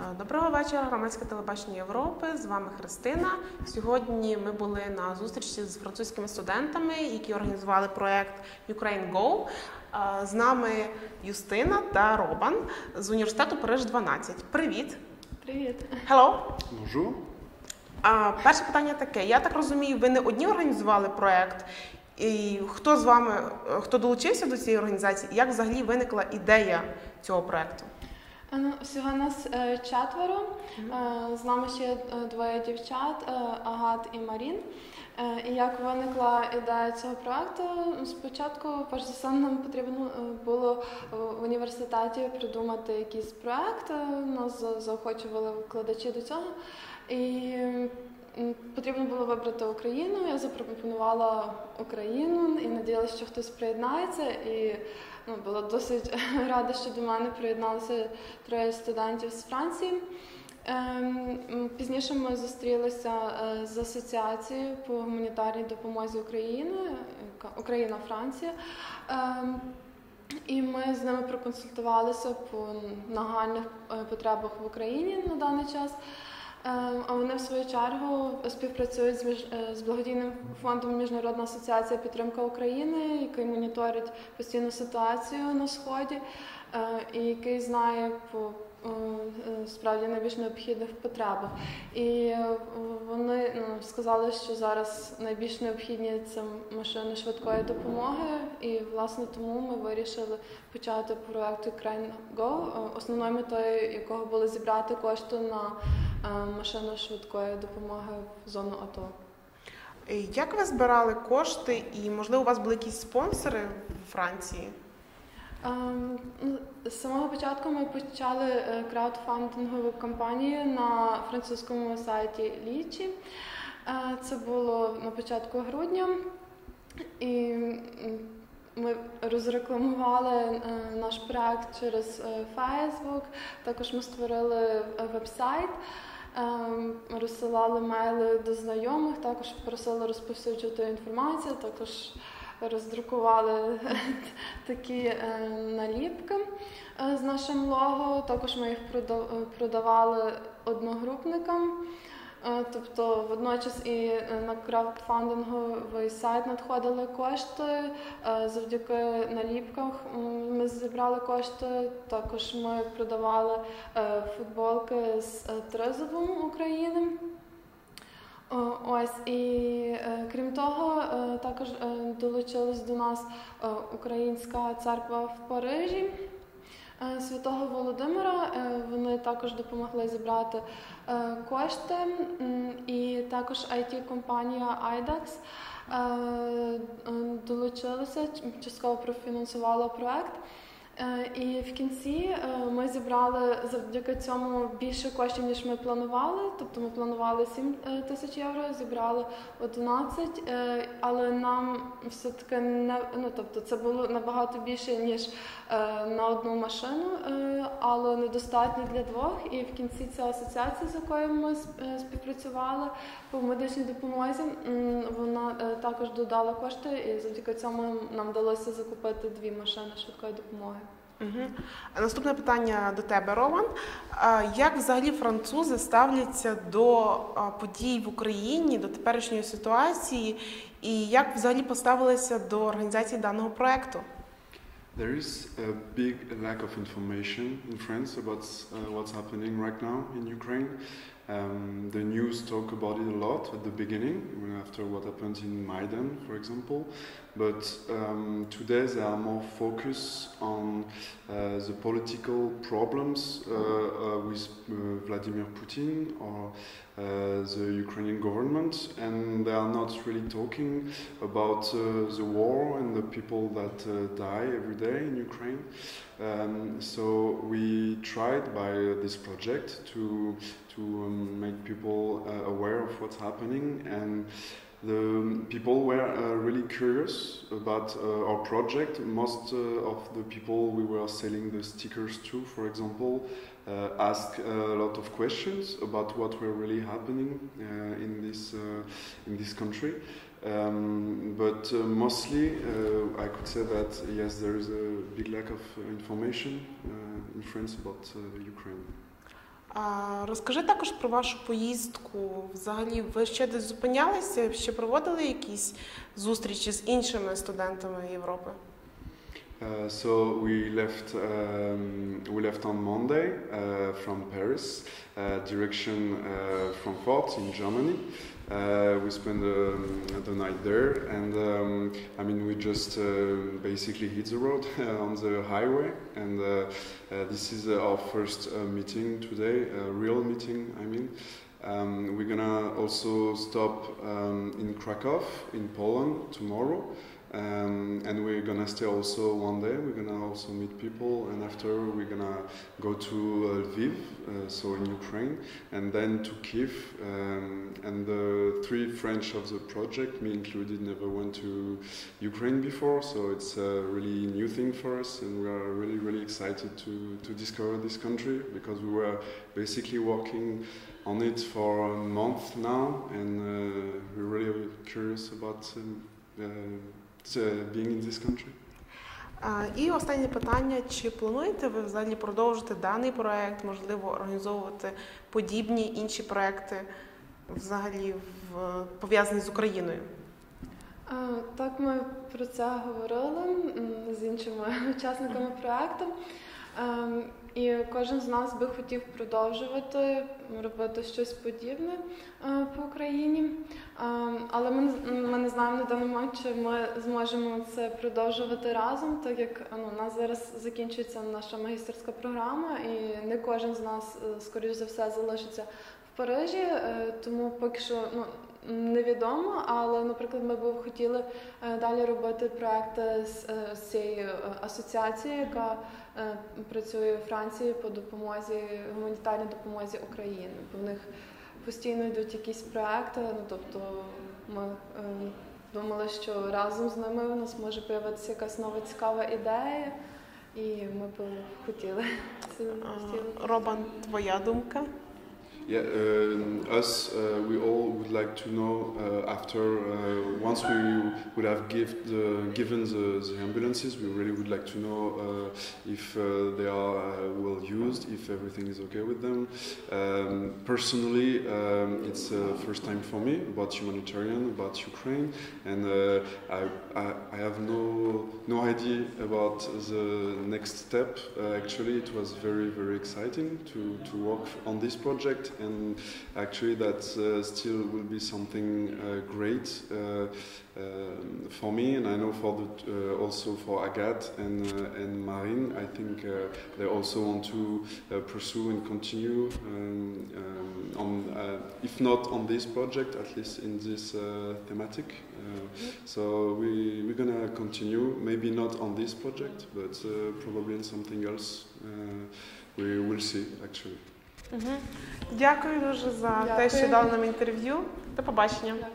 Е, Доброго вечора, громадське телебачення Європи. З вами Христина. Сьогодні ми були на зустрічі з французькими студентами, які організували проект Ukraine Go. Е, З нами Юстина та Робан з університету Париж 12. Привіт! Привіт. Hello! Bonjour. А, перше питання таке: я так розумію, ви не одні організували проект. І хто з вами, е, хто долучився до цієї організації? Як взагалі виникла ідея цього проекту? Ну, всього нас е, четверо. Е, З нами ще е, двоє дівчат е, Агат і Марін. Е, І як виникла ідея цього проекту, спочатку, перш за все, нам потрібно було в університеті придумати якийсь проект. Нас заохочували викладачі до цього. І потрібно було вибрати Україну. Я запропонувала Україну і надіялася, що хтось приєднається. І ну, була досить рада, що до мене приєдналися троє студентів з Франції. Ем, Пізніше ми зустрілися е, з асоціацією по гуманітарній допомозі України, Україна-Франція. Ем, І ми з ними проконсультувалися по нагальних е, потребах в Україні на даний час. Ем, А вони в свою чергу співпрацюють з, між- е, з благодійним фондом Міжнародна асоціація підтримка України, який моніторить постійну ситуацію на сході, е, і який знає по е, справді найбільш необхідних потребах. І вони ну, сказали, що зараз найбільш необхідні це машини швидкої допомоги, і власне тому ми вирішили почати проект Ukraine Go, основною метою якого було зібрати кошти на машину швидкої допомоги в зону АТО. Е, Як ви збирали кошти, і можливо у вас були якісь спонсори в Франції? Ем, ну, З самого початку ми почали е, краудфандингову кампанію на французькому сайті Лічі. Е, Це було на початку грудня. І ми розрекламували е, наш проект через е, Facebook. Також ми створили е, веб-сайт. Ем, Розсилали мейли до знайомих, також просили розповсюджувати інформацію, також роздрукували такі наліпки з нашим лого. Також ми їх прода- продавали одногрупникам. Тобто водночас і е, на краудфандинговий сайт надходили кошти. Е, Завдяки наліпках ми зібрали кошти. Також ми продавали е, футболки з тризубом України. Ось і крім того, також долучилась до нас Українська церква в Парижі Святого Володимира. Е, Вони також допомогли зібрати е, кошти. І також IT-компанія IDEX е, е, долучилася, частково профінансувала проект. Е, І в кінці е, ми зібрали завдяки цьому більше коштів, ніж ми планували. Тобто ми планували 7 е, тисяч євро, зібрали 11, е, але нам все-таки не ну, тобто це було набагато більше, ніж на одну машину, але недостатньо для двох. І в кінці ця асоціація, з якою ми співпрацювали по медичній допомозі, вона також додала кошти, і завдяки цьому нам вдалося закупити дві машини швидкої допомоги. Угу. Наступне питання до тебе, Роман. Як взагалі французи ставляться до подій в Україні, до теперішньої ситуації, і як взагалі поставилися до організації даного проекту? There is a big lack of information in France about uh, what's happening right now in Ukraine. Um, the news talk about it a lot at the beginning, after what happened in Maidan, for example. But um, today they are more focused on uh, the political problems uh, uh, with uh, Vladimir Putin or uh, the Ukrainian government, and they are not really talking about uh, the war and the people that die every day in Ukraine. Um, so we tried by this project to to um, make people uh, aware of what's happening and the people were uh, really curious about uh, our project. Most uh, of the people we were selling the stickers to, for example, uh, asked a lot of questions about what were really happening in this in this country. Um, but uh, mostly, uh, I could say that yes, there is a big lack of uh, information in France about Ukraine. А, розкажи також про вашу поїздку. Взагалі, ви ще десь зупинялися, ще проводили якісь зустрічі з іншими студентами Європи? Uh, so we left um, we left on Monday uh, from Paris, uh, direction uh, Frankfurt in Germany. Uh, we spent um, the night there, and um, I mean we just basically hit the road on the highway, and this is our first meeting today, a real meeting. I mean. Um, we're gonna also stop um, in Krakow, in Poland, tomorrow. Um, and we're gonna stay also one day. We're gonna also meet people, and after we're gonna go to uh, Lviv, uh, so in Ukraine, and then to Kiev. Um, and the three French of the project, me included, never went to Ukraine before, so it's a really new thing for us, and we are really, really excited to to discover this country because we were basically working on it for a month now, and uh, we're really curious about. Um, uh, being in this country. І останнє питання: чи плануєте ви взагалі продовжити даний проект, можливо, організовувати подібні інші проекти взагалі в пов'язані з Україною? Так, ми про це говорили з іншими учасниками проекту. І кожен з нас би хотів продовжувати робити щось подібне по Україні. Ем, Але ми, ми не знаємо на даний момент, чи ми зможемо це продовжувати разом, так як ну, у нас зараз закінчується наша магістерська програма, і не кожен з нас, е, скоріш за все, залишиться в Парижі, е, тому поки що ну, невідомо. Але, наприклад, ми б хотіли е, далі робити проекти з, з цією асоціацією, яка працює у Франції по допомозі гуманітарній допомозі Україні. Бо в них постійно йдуть якісь проекти. Ну тобто ми е, думали, що разом з ними у нас може появитися якась нова цікава ідея, і ми б хотіли це Робан, твоя думка? Yeah, um, us, uh, we all would like to know uh, after, uh, once we would have give the, given the, the ambulances, we really would like to know uh, if uh, they are uh, well used, if everything is okay with them. Um, personally, um, it's the first time for me about humanitarian, about Ukraine, and uh, I, I, I have no, no idea about the next step. Uh, actually, it was very, very exciting to, to work on this project, and actually, that uh, still will be something uh, great uh, um, for me, and I know for the, also for Agathe and and Marine. I think they also want to pursue and continue um, um, on, if not on this project, at least in this thematic. So we we're gonna continue, maybe not on this project, but probably in something else. Uh, we will see actually. Угу. Дякую дуже за те, що дали нам інтерв'ю. До побачення. Дякую.